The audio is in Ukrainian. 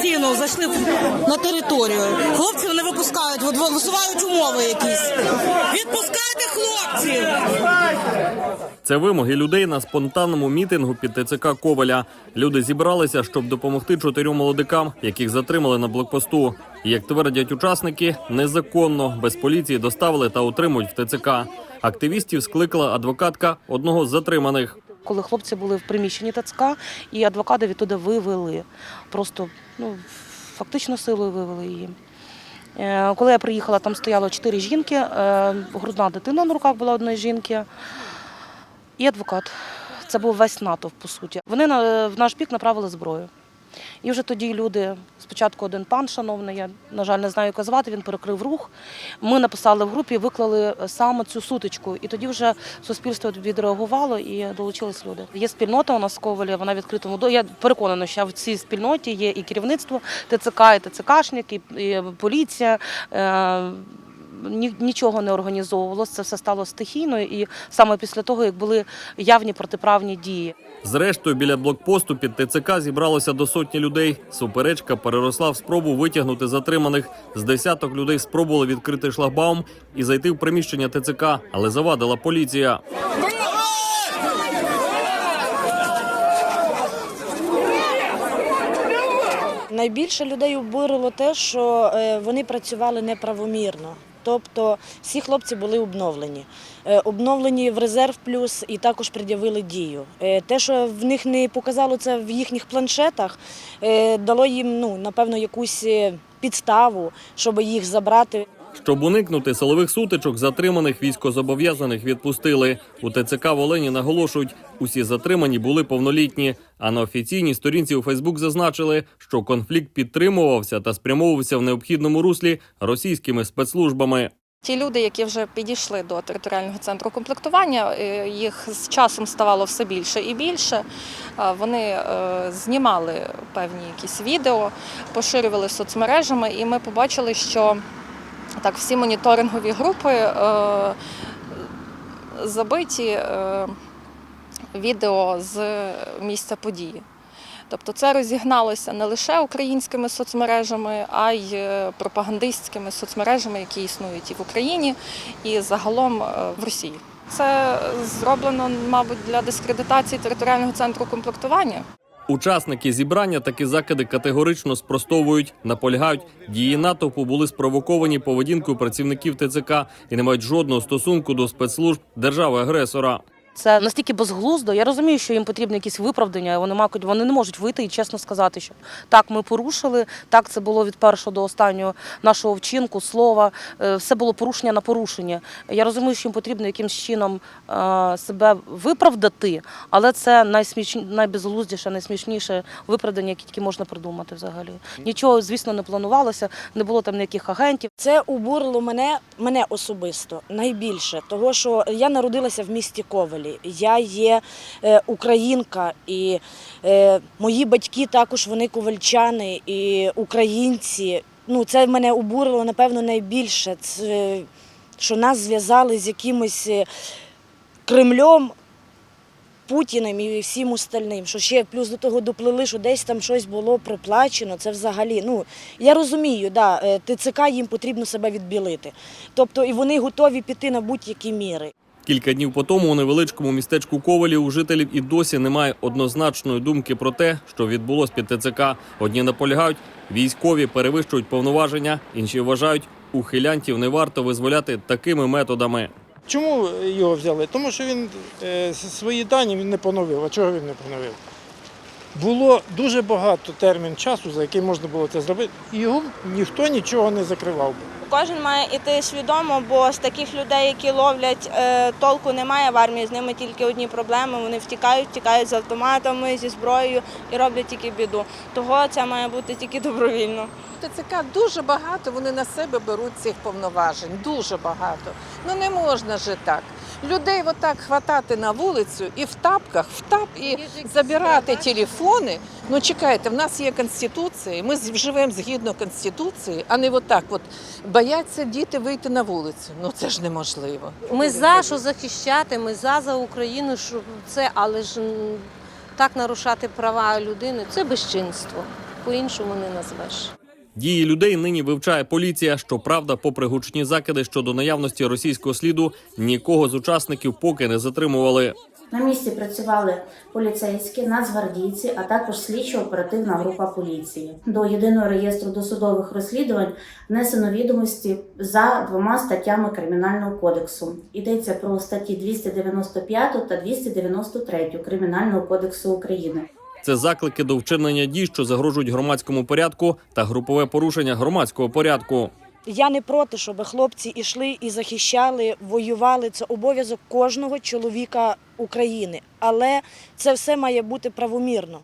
самостійно зайшли на територію. Хлопців не випускають, висувають умови якісь. Відпускайте хлопців! Це вимоги людей на спонтанному мітингу під ТЦК Коваля. Люди зібралися, щоб допомогти чотирьом молодикам, яких затримали на блокпосту. Як твердять учасники, незаконно без поліції доставили та утримують в ТЦК. Активістів скликала адвокатка одного з затриманих. Коли хлопці були в приміщенні ТЦК, і адвоката відтуди вивели. Просто ну, фактично силою вивели її. Е, Коли я приїхала, там стояло чотири жінки, е, грудна дитина на руках була одної жінки і адвокат. Це був весь натовп, по суті. Вони в наш бік направили зброю. І вже тоді люди, спочатку один пан, шановний, я, на жаль, не знаю, як звати, він перекрив рух. Ми написали в групі, виклали саме цю сутичку. І тоді вже суспільство відреагувало і долучились люди. Є спільнота у нас Ковалі, вона в відкритому до. Я переконана, що в цій спільноті є і керівництво ТЦК, і ТЦКшник, і, і поліція. Ні- Нічого не організовувалося, це все стало стихійно, і саме після того, як були явні протиправні дії. Зрештою, біля блокпосту під ТЦК зібралося до сотні людей. Суперечка переросла в спробу витягнути затриманих. З десяток людей спробували відкрити шлагбаум і зайти в приміщення ТЦК, але завадила поліція. Найбільше людей обурило те, що е, вони працювали неправомірно. Тобто всі хлопці були обновлені. Е, Обновлені в резерв плюс і також пред'явили дію. Е, Те, що в них не показало це в їхніх планшетах, е, дало їм ну, напевно якусь підставу, щоб їх забрати. Щоб уникнути силових сутичок, затриманих військозобов'язаних відпустили. У ТЦК Волині наголошують, усі затримані були повнолітні. А на офіційній сторінці у Фейсбук зазначили, що конфлікт підтримувався та спрямовувався в необхідному руслі російськими спецслужбами. Ті люди, які вже підійшли до територіального центру комплектування, е, їх з часом ставало все більше і більше. Вони е, знімали певні якісь відео, поширювали соцмережами, і ми побачили, що так всі моніторингові групи е, забиті е, відео з місця події. Тобто це розігналося не лише українськими соцмережами, а й е, пропагандистськими соцмережами, які існують і в Україні, і загалом в Росії. Це зроблено, мабуть, для дискредитації територіального центру комплектування. Учасники зібрання такі закиди категорично спростовують, наполягають, дії натовпу були спровоковані поведінкою працівників ТЦК і не мають жодного стосунку до спецслужб держави-агресора. Це настільки безглуздо. Я розумію, що їм потрібні якісь виправдання. Вони мають, вони не можуть вийти і чесно сказати, що так, ми порушили, так це було від першого до останнього нашого вчинку, слова. Е, Все було порушення на порушення. Я розумію, що їм потрібно якимось чином е, себе виправдати, але це найсміш... найбезглуздіше, найсмішніше виправдання, яке тільки можна придумати взагалі. Нічого, звісно, не планувалося, не було там ніяких агентів. Це обурило мене, мене особисто найбільше, того що я народилася в місті Ковелі. Я є е, українка, і е, мої батьки також вони ковальчани і українці. Ну, це мене обурило, напевно, найбільше. Це, що нас зв'язали з якимось е, Кремлем. Путіним і всім остальним, що ще плюс до того доплили, що десь там щось було проплачено. Це взагалі. Ну я розумію, да, е, ТЦК їм потрібно себе відбілити. Тобто, і вони готові піти на будь-які міри. Кілька днів по тому у невеличкому містечку Ковалі у жителів і досі немає однозначної думки про те, що відбулось під ТЦК. Одні наполягають, військові перевищують повноваження, інші вважають, ухилянтів не варто визволяти такими методами. Чому його взяли? Тому що він е, свої дані він не поновив. А чого він не поновив? Було дуже багато термін часу, за який можна було це зробити, і його ніхто нічого не закривав. Кожен має іти свідомо, бо з таких людей, які ловлять, е, толку немає в армії. З ними тільки одні проблеми. Вони втікають, втікають з автоматами, зі зброєю і роблять тільки біду. Того це має бути тільки добровільно. ТЦК дуже багато вони на себе беруть цих повноважень. Дуже багато. Ну не можна же так. Людей отак хватати на вулицю і в тапках, в тап і забирати телефони. Ну чекайте, в нас є конституція, і ми живемо згідно конституції, а не отак. От бояться діти вийти на вулицю. Ну це ж неможливо. Ми за що захищати, ми за за Україну, що це, але ж так нарушати права людини це безчинство. по-іншому не назвеш. Дії людей нині вивчає поліція. Щоправда, попри гучні закиди щодо наявності російського сліду, нікого з учасників поки не затримували. На місці працювали поліцейські, нацгвардійці, а також слідчо-оперативна група поліції. До єдиного реєстру досудових розслідувань внесено відомості за двома статтями Кримінального кодексу. Йдеться про статті 295 та 293 Кримінального кодексу України. Це заклики до вчинення дій, що загрожують громадському порядку, та групове порушення громадського порядку. Я не проти, щоб хлопці йшли і захищали, воювали. Це обов'язок кожного чоловіка України. Але це все має бути правомірно.